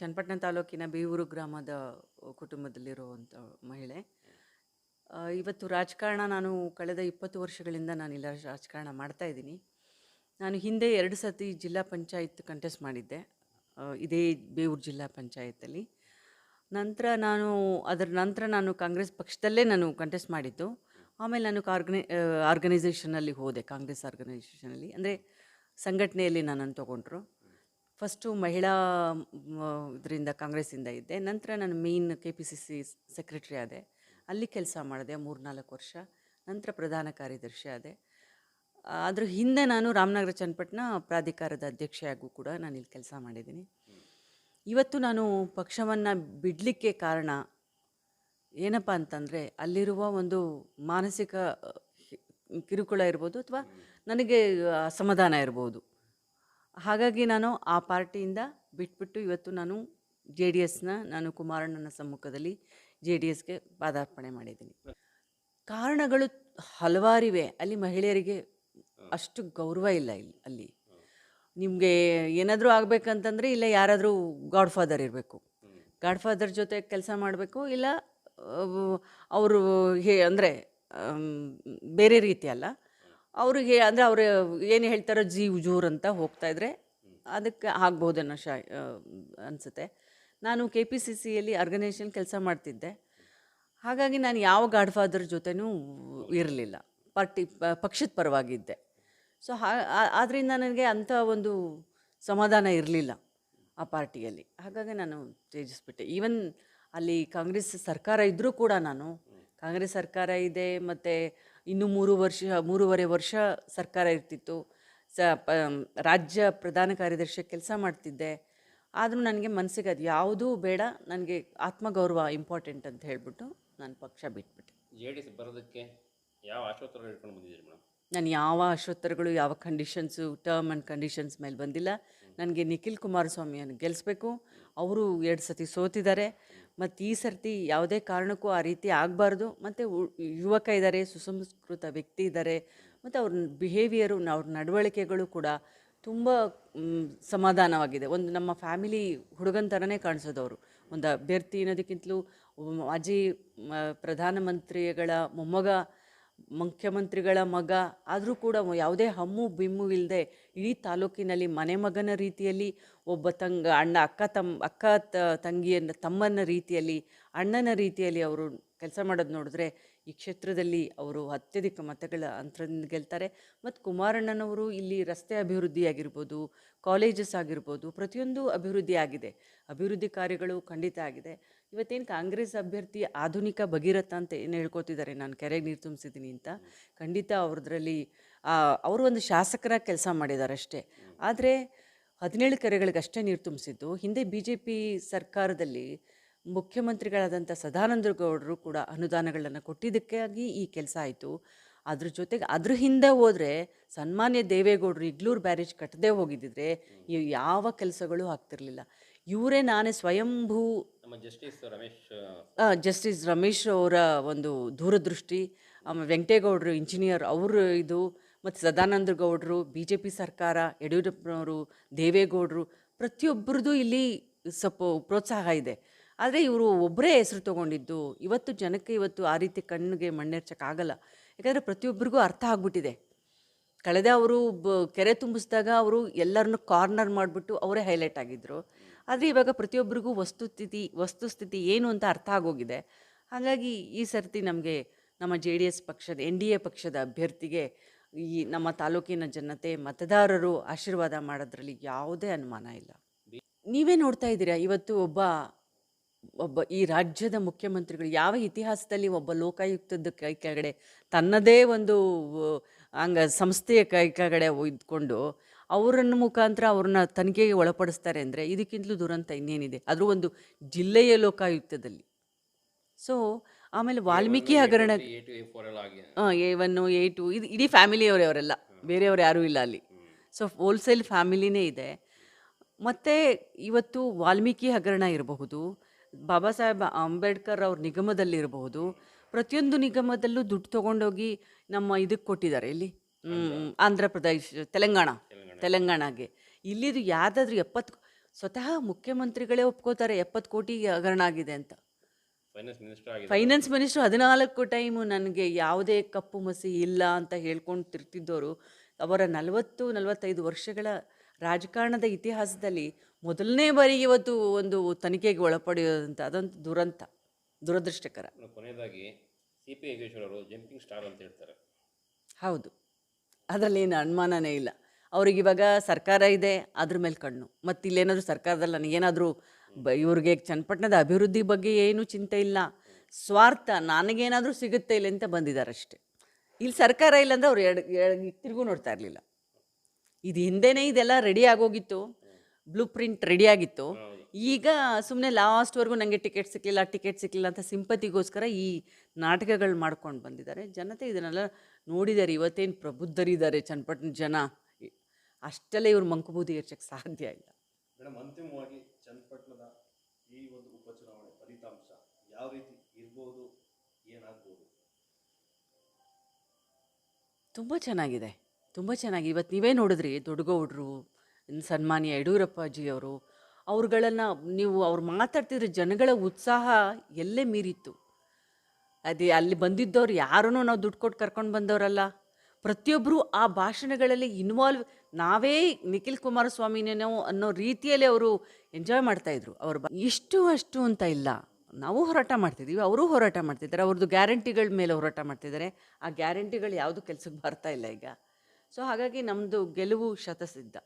ಚನ್ನಪಟ್ಟಣ ತಾಲೂಕಿನ ಬೇವೂರು ಗ್ರಾಮದ ಕುಟುಂಬದಲ್ಲಿರುವಂಥ ಮಹಿಳೆ. ಇವತ್ತು ರಾಜಕಾರಣ ನಾನು ಕಳೆದ ಇಪ್ಪತ್ತು ವರ್ಷಗಳಿಂದ ನಾನು ನಾನಿಲ್ಲ ರಾಜಕಾರಣ ಮಾಡ್ತಾ ಇದ್ದೀನಿ. ನಾನು ಹಿಂದೆ ಎರಡು ಸತಿ ಜಿಲ್ಲಾ ಪಂಚಾಯತ್ ಕಂಟೆಸ್ಟ್ ಮಾಡಿದ್ದೆ. ಇದೇ ಬೇವೂರು ಜಿಲ್ಲಾ ಪಂಚಾಯತಲ್ಲಿ ನಂತರ ನಾನು, ಅದರ ನಂತರ ನಾನು ಕಾಂಗ್ರೆಸ್ ಪಕ್ಷದಲ್ಲೇ ನಾನು ಕಂಟೆಸ್ಟ್ ಮಾಡಿದ್ದು. ಆಮೇಲೆ ನಾನು ಕಾರ್ಗನೈ ಆರ್ಗನೈಸೇಷನಲ್ಲಿ ಹೋದೆ, ಕಾಂಗ್ರೆಸ್ ಆರ್ಗನೈಸೇಷನಲ್ಲಿ ಅಂದರೆ ಸಂಘಟನೆಯಲ್ಲಿ ನನ್ನನ್ನು ತೊಗೊಂಡ್ರು. ಫಸ್ಟು ಮಹಿಳಾ ಇದರಿಂದ ಕಾಂಗ್ರೆಸ್ಸಿಂದ ಇದ್ದೆ. ನಂತರ ನಾನು main K P C C secretary ಆದೆ. ಅಲ್ಲಿ ಕೆಲಸ ಮಾಡಿದೆ ಮೂರ್ನಾಲ್ಕು ವರ್ಷ. ನಂತರ ಪ್ರಧಾನ ಕಾರ್ಯದರ್ಶಿ ಆದೆ. ಅದ್ರ ಹಿಂದೆ ನಾನು ರಾಮನಗರ ಚನ್ನಪಟ್ಟಣ ಪ್ರಾಧಿಕಾರದ ಅಧ್ಯಕ್ಷೆಯಾಗೂ ಕೂಡ ನಾನು ಇಲ್ಲಿ ಕೆಲಸ ಮಾಡಿದ್ದೀನಿ. ಇವತ್ತು ನಾನು ಪಕ್ಷವನ್ನು ಬಿಡಲಿಕ್ಕೆ ಕಾರಣ ಏನಪ್ಪ ಅಂತಂದರೆ, ಅಲ್ಲಿರುವ ಒಂದು ಮಾನಸಿಕ ಕಿರುಕುಳ ಇರ್ಬೋದು ಅಥವಾ ನನಗೆ ಅಸಮಾಧಾನ ಇರ್ಬೋದು. ಹಾಗಾಗಿ ನಾನು ಆ ಪಾರ್ಟಿಯಿಂದ ಬಿಟ್ಬಿಟ್ಟು ಇವತ್ತು ನಾನು ಜೆ ಡಿ ಎಸ್ನ, ನಾನು ಕುಮಾರಣ್ಣನ ಸಮ್ಮುಖದಲ್ಲಿ ಜೆ ಡಿ ಎಸ್ಗೆ ಪಾದಾರ್ಪಣೆ ಮಾಡಿದ್ದೀನಿ. ಕಾರಣಗಳು ಹಲವಾರಿವೆ. ಅಲ್ಲಿ ಮಹಿಳೆಯರಿಗೆ ಅಷ್ಟು ಗೌರವ ಇಲ್ಲ ಇಲ್ಲಿ ಅಲ್ಲಿ. ನಿಮಗೆ ಏನಾದರೂ ಆಗಬೇಕಂತಂದರೆ ಇಲ್ಲ, ಯಾರಾದರೂ ಗಾಡ್ ಫಾದರ್ ಇರಬೇಕು. ಗಾಡ್ ಫಾದರ್ ಜೊತೆ ಕೆಲಸ ಮಾಡಬೇಕು, ಇಲ್ಲ ಅವರು ಹೇ, ಅಂದರೆ ಬೇರೆ ರೀತಿ ಅಲ್ಲ. ಅವ್ರಿಗೆ ಅಂದರೆ ಅವರು ಏನು ಹೇಳ್ತಾರೋ ಜೀ ಉಜೂರ್ ಅಂತ ಹೋಗ್ತಾ ಇದ್ರೆ ಅದಕ್ಕೆ ಆಗ್ಬೋದೇನೋ ಶಾ ಅನಿಸುತ್ತೆ. ನಾನು ಕೆ ಪಿ ಸಿ ಸಿಯಲ್ಲಿ ಆರ್ಗನೈಸೇಷನ್ ಕೆಲಸ ಮಾಡ್ತಿದ್ದೆ. ಹಾಗಾಗಿ ನಾನು ಯಾವ ಗಾಡ್ ಫಾದರ್ ಜೊತೆನೂ ಇರಲಿಲ್ಲ. ಪಾರ್ಟಿ ಪಕ್ಷದ ಪರವಾಗಿದ್ದೆ. ಸೊ ಹಾ ಆದ್ದರಿಂದ ನನಗೆ ಅಂಥ ಒಂದು ಸಮಾಧಾನ ಇರಲಿಲ್ಲ ಆ ಪಾರ್ಟಿಯಲ್ಲಿ. ಹಾಗಾಗಿ ನಾನು ತ್ಯಜಿಸ್ಬಿಟ್ಟೆ. ಈವನ್ ಅಲ್ಲಿ ಕಾಂಗ್ರೆಸ್ ಸರ್ಕಾರ ಇದ್ದರೂ ಕೂಡ ನಾನು, ಕಾಂಗ್ರೆಸ್ ಸರ್ಕಾರ ಇದೆ, ಮತ್ತು ಇನ್ನು ಮೂರು ವರ್ಷ ಮೂರುವರೆ ವರ್ಷ ಸರ್ಕಾರ ಇರ್ತಿತ್ತು. ಸ ಪ ರಾಜ್ಯ ಪ್ರಧಾನ ಕಾರ್ಯದರ್ಶಿ ಕೆಲಸ ಮಾಡ್ತಿದ್ದೆ. ಆದರೂ ನನಗೆ ಮನಸ್ಸಿಗೆ ಅದು ಯಾವುದೂ ಬೇಡ ನನಗೆ ಆತ್ಮಗೌರವ ಇಂಪಾರ್ಟೆಂಟ್ ಅಂತ ಹೇಳಿಬಿಟ್ಟು ನಾನು ಪಕ್ಷ ಬಿಟ್ಬಿಟ್ಟೆ. ಜೆ ಡಿ ಎಸ್ ಬರೋದಕ್ಕೆ ಯಾವ ಆಶೋತ್ತರಗಳು ಇಟ್ಕೊಂಡು ಬಂದಿದ್ದೀರಿ ಮೇಡಮ್? ನಾನು ಯಾವ ಅಶ್ವತ್ತರಗಳು ಯಾವ ಕಂಡೀಷನ್ಸು ಟರ್ಮ್ ಆ್ಯಂಡ್ ಕಂಡೀಷನ್ಸ್ ಮೇಲೆ ಬಂದಿಲ್ಲ. ನನಗೆ ನಿಖಿಲ್ ಕುಮಾರಸ್ವಾಮಿಯನ್ನು ಗೆಲ್ಲಿಸ್ಬೇಕು ಅವರು ಎರಡು ಸತಿ ಸೋತಿದ್ದಾರೆ. ಮತ್ತು ಈ ಸರ್ತಿ ಯಾವುದೇ ಕಾರಣಕ್ಕೂ ಆ ರೀತಿ ಆಗಬಾರ್ದು. ಮತ್ತು ಯುವಕ ಇದ್ದಾರೆ ಸುಸಂಸ್ಕೃತ ವ್ಯಕ್ತಿ ಇದ್ದಾರೆ ಮತ್ತು ಅವ್ರ ಬಿಹೇವಿಯರು ಅವ್ರ ನಡವಳಿಕೆಗಳು ಕೂಡ ತುಂಬ ಸಮಾಧಾನವಾಗಿದೆ. ಒಂದು ನಮ್ಮ ಫ್ಯಾಮಿಲಿ ಹುಡುಗನ ಥರನೇ ಕಾಣಿಸೋದು ಅವರು. ಒಂದು ಅಭ್ಯರ್ಥಿ ಅನ್ನೋದಕ್ಕಿಂತಲೂ ಮಾಜಿ ಪ್ರಧಾನಮಂತ್ರಿಗಳ ಮೊಮ್ಮಗ ಮುಖ್ಯಮಂತ್ರಿಗಳ ಮಗ, ಆದರೂ ಕೂಡ ಯಾವುದೇ ಹಮ್ಮು ಬಿಮ್ಮು ಇಲ್ಲದೆ ಇಡೀ ತಾಲೂಕಿನಲ್ಲಿ ಮನೆ ಮಗನ ರೀತಿಯಲ್ಲಿ ಒಬ್ಬ ತಂಗ, ಅಣ್ಣ, ಅಕ್ಕ ತಮ್ಮ ಅಕ್ಕ ತಂಗಿಯನ್ನು ತಮ್ಮನ ರೀತಿಯಲ್ಲಿ, ಅಣ್ಣನ ರೀತಿಯಲ್ಲಿ ಅವರು ಕೆಲಸ ಮಾಡೋದು ನೋಡಿದ್ರೆ ಈ ಕ್ಷೇತ್ರದಲ್ಲಿ ಅವರು ಅತ್ಯಧಿಕ ಮತಗಳ ಅಂತರದಿಂದ ಗೆಲ್ತಾರೆ. ಮತ್ತು ಕುಮಾರಣ್ಣನವರು ಇಲ್ಲಿ ರಸ್ತೆ ಅಭಿವೃದ್ಧಿ ಆಗಿರ್ಬೋದು, ಕಾಲೇಜಸ್ ಆಗಿರ್ಬೋದು, ಪ್ರತಿಯೊಂದು ಅಭಿವೃದ್ಧಿ ಆಗಿದೆ. ಅಭಿವೃದ್ಧಿ ಕಾರ್ಯಗಳು ಖಂಡಿತ ಆಗಿದೆ. ಇವತ್ತೇನು ಕಾಂಗ್ರೆಸ್ ಅಭ್ಯರ್ಥಿ ಆಧುನಿಕ ಭಗೀರಥ ಅಂತ ಏನು ಹೇಳ್ಕೊತಿದ್ದಾರೆ ನಾನು ಕೆರೆಗೆ ನೀರು ತುಂಬಿಸಿದ್ದೀನಿ ಅಂತ. ಖಂಡಿತ ಅವ್ರದ್ರಲ್ಲಿ ಅವರು ಒಂದು ಶಾಸಕರ ಕೆಲಸ ಮಾಡಿದ್ದಾರೆ ಅಷ್ಟೇ ಆದರೆ ಹದಿನೇಳು ಕೆರೆಗಳಿಗಷ್ಟೇ ನೀರು ತುಂಬಿಸಿದ್ದು. ಹಿಂದೆ ಬಿ ಜೆ ಪಿ ಸರ್ಕಾರದಲ್ಲಿ ಮುಖ್ಯಮಂತ್ರಿಗಳಾದಂಥ ಸದಾನಂದ ಗೌಡರು ಕೂಡ ಅನುದಾನಗಳನ್ನು ಕೊಟ್ಟಿದ್ದಕ್ಕಾಗಿ ಈ ಕೆಲಸ ಆಯಿತು. ಅದ್ರ ಜೊತೆಗೆ ಅದ್ರ ಹಿಂದೆ ಹೋದರೆ ಸನ್ಮಾನ್ಯ ದೇವೇಗೌಡರು ಇಗ್ಲೂರು ಬ್ಯಾರೇಜ್ ಕಟ್ಟದೇ ಹೋಗಿದ್ದಿದ್ರೆ ಯಾವ ಕೆಲಸಗಳು ಆಗ್ತಿರಲಿಲ್ಲ. ಇವರೇ ನಾನೇ ಸ್ವಯಂಭೂ ನಮ್ಮ ಜಸ್ಟಿಸ್ ರಮೇಶ್ ಜಸ್ಟಿಸ್ ರಮೇಶ್ ಅವರ ಒಂದು ದೂರದೃಷ್ಟಿ ಆಮೇಲೆ ವೆಂಕಟೇಗೌಡರು ಇಂಜಿನಿಯರ್ ಅವರು ಇದು, ಮತ್ತು ಸದಾನಂದ ಗೌಡರು ಬಿ ಜೆ ಪಿ ಸರ್ಕಾರ, ಯಡಿಯೂರಪ್ಪನವರು, ದೇವೇಗೌಡರು ಪ್ರತಿಯೊಬ್ಬರದ್ದು ಇಲ್ಲಿ ಸ್ವಲ್ಪ ಪ್ರೋತ್ಸಾಹ ಇದೆ. ಆದರೆ ಇವರು ಒಬ್ಬರೇ ಹೆಸರು ತೊಗೊಂಡಿದ್ದು, ಇವತ್ತು ಜನಕ್ಕೆ ಇವತ್ತು ಆ ರೀತಿ ಕಣ್ಣಿಗೆ ಮಣ್ಣೆರ್ಚಕ್ಕಾಗಲ್ಲ. ಯಾಕಂದರೆ ಪ್ರತಿಯೊಬ್ಬರಿಗೂ ಅರ್ಥ ಆಗ್ಬಿಟ್ಟಿದೆ. ಕಳೆದ ಅವರು ಬ, ಕೆರೆ ತುಂಬಿಸಿದಾಗ ಅವರು ಎಲ್ಲರನ್ನೂ ಕಾರ್ನರ್ ಮಾಡಿಬಿಟ್ಟು ಅವರೇ ಹೈಲೈಟ್ ಆಗಿದ್ದರು ಆದರೆ ಇವಾಗ ಪ್ರತಿಯೊಬ್ಬರಿಗೂ ವಸ್ತುಸ್ಥಿತಿ ವಸ್ತುಸ್ಥಿತಿ ಏನು ಅಂತ ಅರ್ಥ ಆಗೋಗಿದೆ. ಹಾಗಾಗಿ ಈ ಸರ್ತಿ ನಮಗೆ ನಮ್ಮ ಜೆ ಡಿ ಎಸ್ ಪಕ್ಷದ, ಎನ್ ಡಿ ಎ ಪಕ್ಷದ ಅಭ್ಯರ್ಥಿಗೆ ಈ ನಮ್ಮ ತಾಲೂಕಿನ ಜನತೆ, ಮತದಾರರು ಆಶೀರ್ವಾದ ಮಾಡೋದ್ರಲ್ಲಿ ಯಾವುದೇ ಅನುಮಾನ ಇಲ್ಲ. ನೀವೇ ನೋಡ್ತಾ ಇದ್ದೀರಾ, ಇವತ್ತು ಒಬ್ಬ ಒಬ್ಬ ಈ ರಾಜ್ಯದ ಮುಖ್ಯಮಂತ್ರಿಗಳು ಯಾವ ಇತಿಹಾಸದಲ್ಲಿ ಒಬ್ಬ ಲೋಕಾಯುಕ್ತದ ಕೈ ಕೆಳಗಡೆ ತನ್ನದೇ ಒಂದು ಅಂಗ ಸಂಸ್ಥೆಯ ಕೈ ಕೆಳಗಡೆ ಇದ್ಕೊಂಡು ಅವರನ್ನ ಮುಖಾಂತರ ಅವ್ರನ್ನ ತನಿಖೆಗೆ ಒಳಪಡಿಸ್ತಾರೆ ಅಂದರೆ ಇದಕ್ಕಿಂತಲೂ ದುರಂತ ಇನ್ನೇನಿದೆ. ಅದ್ರ ಒಂದು ಜಿಲ್ಲೆಯ ಲೋಕಾಯುಕ್ತದಲ್ಲಿ. ಸೊ ಆಮೇಲೆ ವಾಲ್ಮೀಕಿ ಹಗರಣ ಎ ಒನ್ನು ಎ ಟು ಇದು ಇಡೀ ಫ್ಯಾಮಿಲಿಯವರೇ ಅವರೆಲ್ಲ. ಬೇರೆಯವರು ಯಾರೂ ಇಲ್ಲ ಅಲ್ಲಿ. ಸೊ ಹೋಲ್ಸೇಲ್ ಫ್ಯಾಮಿಲಿನೇ ಇದೆ. ಮತ್ತು ಇವತ್ತು ವಾಲ್ಮೀಕಿ ಹಗರಣ ಇರಬಹುದು ಬಾಬಾ ಸಾಹೇಬ್ ಅಂಬೇಡ್ಕರ್ ಅವ್ರ ನಿಗಮದಲ್ಲಿರಬಹುದು ಪ್ರತಿಯೊಂದು ನಿಗಮದಲ್ಲೂ ದುಡ್ಡು ತೊಗೊಂಡೋಗಿ ನಮ್ಮ ಇದಕ್ಕೆ ಕೊಟ್ಟಿದ್ದಾರೆ. ಇಲ್ಲಿ ಆಂಧ್ರ ಪ್ರದೇಶ ತೆಲಂಗಾಣ. ತೆಲಂಗಾಣಗೆ. ಇಲ್ಲಿದು ಯಾವುದಾದ್ರೂ ಎಪ್ಪತ್ತು ಸ್ವತಃ ಮುಖ್ಯಮಂತ್ರಿಗಳೇ ಒಪ್ಕೋತಾರೆ ಎಪ್ಪತ್ತು ಕೋಟಿ ಹಗರಣ ಆಗಿದೆ ಅಂತ. ಫೈನಾನ್ಸ್ ಮಿನಿಸ್ಟರ್ ಹದಿನಾಲ್ಕು ಟೈಮು ನನಗೆ ಯಾವುದೇ ಕಪ್ಪು ಮಸಿ ಇಲ್ಲ ಅಂತ ಹೇಳ್ಕೊಂಡು ತಿರ್ತಿದ್ದವರು ಅವರ ನಲವತ್ತು ನಲವತ್ತೈದು ವರ್ಷಗಳ ರಾಜಕಾರಣದ ಇತಿಹಾಸದಲ್ಲಿ ಮೊದಲನೇ ಬಾರಿಗೆ ಇವತ್ತು ಒಂದು ತನಿಖೆಗೆ ಒಳಪಡೆಯೋದಂತ ಅದೊಂದು ದುರಂತ ದುರದೃಷ್ಟಕರ. ಕೊನೆಯದಾಗಿ ಸಿ ಪಿ ಯೋಗೇಶ್ವರ್ ಅವರು ಜಂಪಿಂಗ್ ಸ್ಟಾರ್ ಅಂತ ಹೇಳ್ತಾರೆ. ಹೌದು. ಅದರಲ್ಲಿ ಏನು ಅನುಮಾನನೇ ಇಲ್ಲ. ಅವ್ರಿಗೆ ಇವಾಗ ಸರ್ಕಾರ ಇದೆ ಅದ್ರ ಮೇಲೆ ಕಣ್ಣು. ಮತ್ತು ಇಲ್ಲೇನಾದರೂ ಸರ್ಕಾರದಲ್ಲಿ ನನಗೇನಾದರೂ ಬ ಇವ್ರಿಗೆ ಚನ್ನಪಟ್ಟಣದ ಅಭಿವೃದ್ಧಿ ಬಗ್ಗೆ ಏನೂ ಚಿಂತೆ ಇಲ್ಲ. ಸ್ವಾರ್ಥ ನನಗೇನಾದರೂ ಸಿಗುತ್ತೆ ಇಲ್ಲ ಅಂತ ಬಂದಿದ್ದಾರೆ ಅಷ್ಟೇ ಇಲ್ಲಿ ಸರ್ಕಾರ ಇಲ್ಲಾಂದ್ರೆ ಅವ್ರು ಎರಡು ಎರಡು ತಿರುಗೂ ನೋಡ್ತಾ ಇರಲಿಲ್ಲ. ಇದು ಹಿಂದೆನೇ ಇದೆಲ್ಲ ರೆಡಿ ಆಗೋಗಿತ್ತು. ಬ್ಲೂ ಪ್ರಿಂಟ್ ರೆಡಿ ಆಗಿತ್ತು. ಈಗ ಸುಮ್ಮನೆ ಲಾಸ್ಟ್ವರೆಗೂ ನನಗೆ ಟಿಕೆಟ್ ಸಿಕ್ಕಲಿಲ್ಲ ಟಿಕೆಟ್ ಸಿಕ್ಕಲಿಲ್ಲ ಅಂತ ಸಿಂಪತಿಗೋಸ್ಕರ ಈ ನಾಟಕಗಳು ಮಾಡ್ಕೊಂಡು ಬಂದಿದ್ದಾರೆ. ಜನತೆ ಇದನ್ನೆಲ್ಲ ನೋಡಿದ್ದಾರೆ. ಇವತ್ತೇನು ಪ್ರಬುದ್ಧರಿದ್ದಾರೆ ಚನ್ನಪಟ್ಟಣ ಜನ. ಅಷ್ಟೆಲ್ಲ ಇವರು ಮಂಕುಬೂದಿ ಏರ್ಸಕ್ಕೆ ಸಾಧ್ಯ ಇಲ್ಲ. ಮೇಡಮ್ ಅಂತಿಮವಾಗಿ ಚನ್ನಪಟ್ಟಣದ ಈ ಒಂದು ಉಪಚುನಾವಣೆ ಫಲಿತಾಂಶ ಯಾವ ರೀತಿ ಇರ್ಬೋದು ಏನಾಗ್ಬೋದು? ತುಂಬ ಚೆನ್ನಾಗಿದೆ. ತುಂಬ ಚೆನ್ನಾಗಿ. ಇವತ್ತು ನೀವೇ ನೋಡಿದ್ರಿ ದೊಡ್ಡಗೌಡರು ಸನ್ಮಾನ್ಯ ಯಡಿಯೂರಪ್ಪಾಜಿಯವರು ಅವ್ರುಗಳನ್ನು ನೀವು ಅವ್ರು ಮಾತಾಡ್ತಿದ್ರೆ ಜನಗಳ ಉತ್ಸಾಹ ಎಲ್ಲೇ ಮೀರಿತ್ತು. ಅದೇ ಅಲ್ಲಿ ಬಂದಿದ್ದವ್ರು ಯಾರೂ ನಾವು ದುಡ್ಡು ಕೊಟ್ಟು ಕರ್ಕೊಂಡು ಬಂದವರಲ್ಲ. ಪ್ರತಿಯೊಬ್ಬರು ಆ ಭಾಷಣಗಳಲ್ಲಿ ಇನ್ವಾಲ್ವ್ ನಾವೇ ನಿಖಿಲ್ ಕುಮಾರಸ್ವಾಮಿನೇನೋ ಅನ್ನೋ ರೀತಿಯಲ್ಲಿ ಅವರು ಎಂಜಾಯ್ ಮಾಡ್ತಾಯಿದ್ರು ಅವ್ರ ಬ ಇಷ್ಟು ಅಷ್ಟು ಅಂತ ಇಲ್ಲ. ನಾವು ಹೋರಾಟ ಮಾಡ್ತಿದ್ದೀವಿ ಅವರು ಹೋರಾಟ ಮಾಡ್ತಿದ್ದಾರೆ, ಅವ್ರದ್ದು ಗ್ಯಾರಂಟಿಗಳ ಮೇಲೆ ಹೋರಾಟ ಮಾಡ್ತಿದ್ದಾರೆ. ಆ ಗ್ಯಾರಂಟಿಗಳು ಯಾವುದು ಕೆಲಸಕ್ಕೆ ಬರ್ತಾ ಇಲ್ಲ ಈಗ. ಸೊ ಹಾಗಾಗಿ ನಮ್ಮದು ಗೆಲುವು ಶತಸಿದ್ಧ.